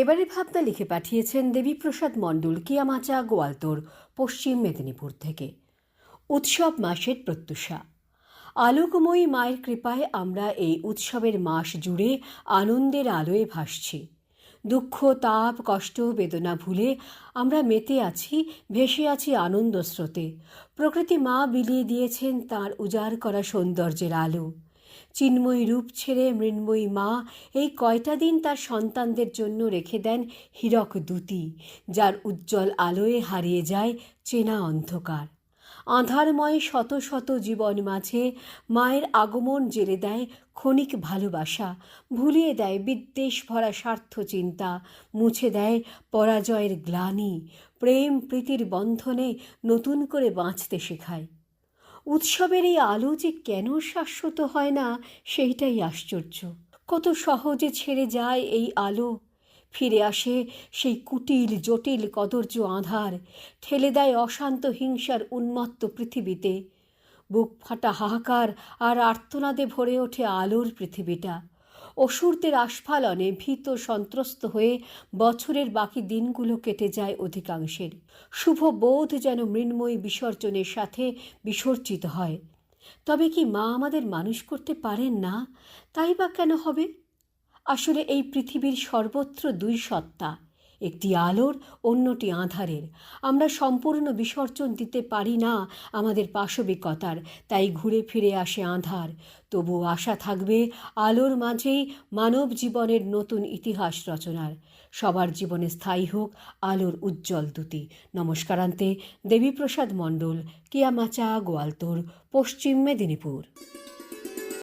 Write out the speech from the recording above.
এবারে ভাবনা লিখে পাঠিয়েছেন দেবীপ্রসাদ মণ্ডল, কিয়ামাচা, গোয়ালতোর, পশ্চিম মেদিনীপুর থেকে। উৎসব মাসের প্রত্যুষা আলোকময়ী মায়ের কৃপায় আমরা এই উৎসবের মাস জুড়ে আনন্দের আলোয় ভাসছি। দুঃখ, তাপ, কষ্ট, বেদনা ভুলে আমরা মেতে আছি, ভেসে আছি আনন্দ স্রোতে। প্রকৃতি মা বিলিয়ে দিয়েছেন তার উজাড় করা সৌন্দর্যের আলো। চিন্ময়ী রূপ ছেড়ে মৃন্ময়ী মা, এই কয়টা দিন তার সন্তানদের জন্য রেখে দেন হীরক দ্যুতি যার উজ্জ্বল আলোয় হারিয়ে যায় চেনা অন্ধকার। আঁধারময় শত শত জীবন মাঝে মায়ের আগমন জেলে দেয় ক্ষণিক ভালোবাসা, ভুলিয়ে দেয় বিদ্বেষ ভরা স্বার্থ চিন্তা, মুছে দেয় পরাজয়ের গ্লানি, প্রেম প্রীতির বন্ধনে নতুন করে বাঁচতে শেখায়। উৎসবের এই আলো যে কেন শাশ্বত হয় না, সেইটাই আশ্চর্য। কত সহজে ছেড়ে যায় এই আলো। ফিরে আসে সেই কুটিল, জটিল কদর্য আধার, ঠেলে দেয় অশান্ত হিংসার উন্মত্ত পৃথিবীতে। বুক ফাটা হাহাকার আর আর্তনাদে ভরে ওঠে আলোর পৃথিবীটা। অসুরদের আস্ফালনে ভীত সন্ত্রস্ত হয়ে বছরের বাকি দিনগুলো কেটে যায় অধিকাংশের। শুভ বোধ যেন মৃন্ময়ী বিসর্জনের সাথে বিসর্জিত হয়। তবে কি মা আমাদের মানুষ করতে পারেন না? তাই বা কেন হবে? আসলে এই পৃথিবীর সর্বত্র দুই সত্তা। একটি আলোর, অন্যটি আঁধারের। আমরা সম্পূর্ণ বিসর্জন দিতে পারি না আমাদের পাশবিকতার, তাই ঘুরে ফিরে আসে আঁধার। তবু আশা থাকবে আলোর মাঝেই মানব জীবনের নতুন ইতিহাস রচনার। সবার জীবনে স্থায়ী হোক আলোর উজ্জ্বল দ্যুতি নমস্কারান্তে দেবীপ্রসাদ মণ্ডল, কিয়ামাচা গোয়ালতোর, পশ্চিম মেদিনীপুর।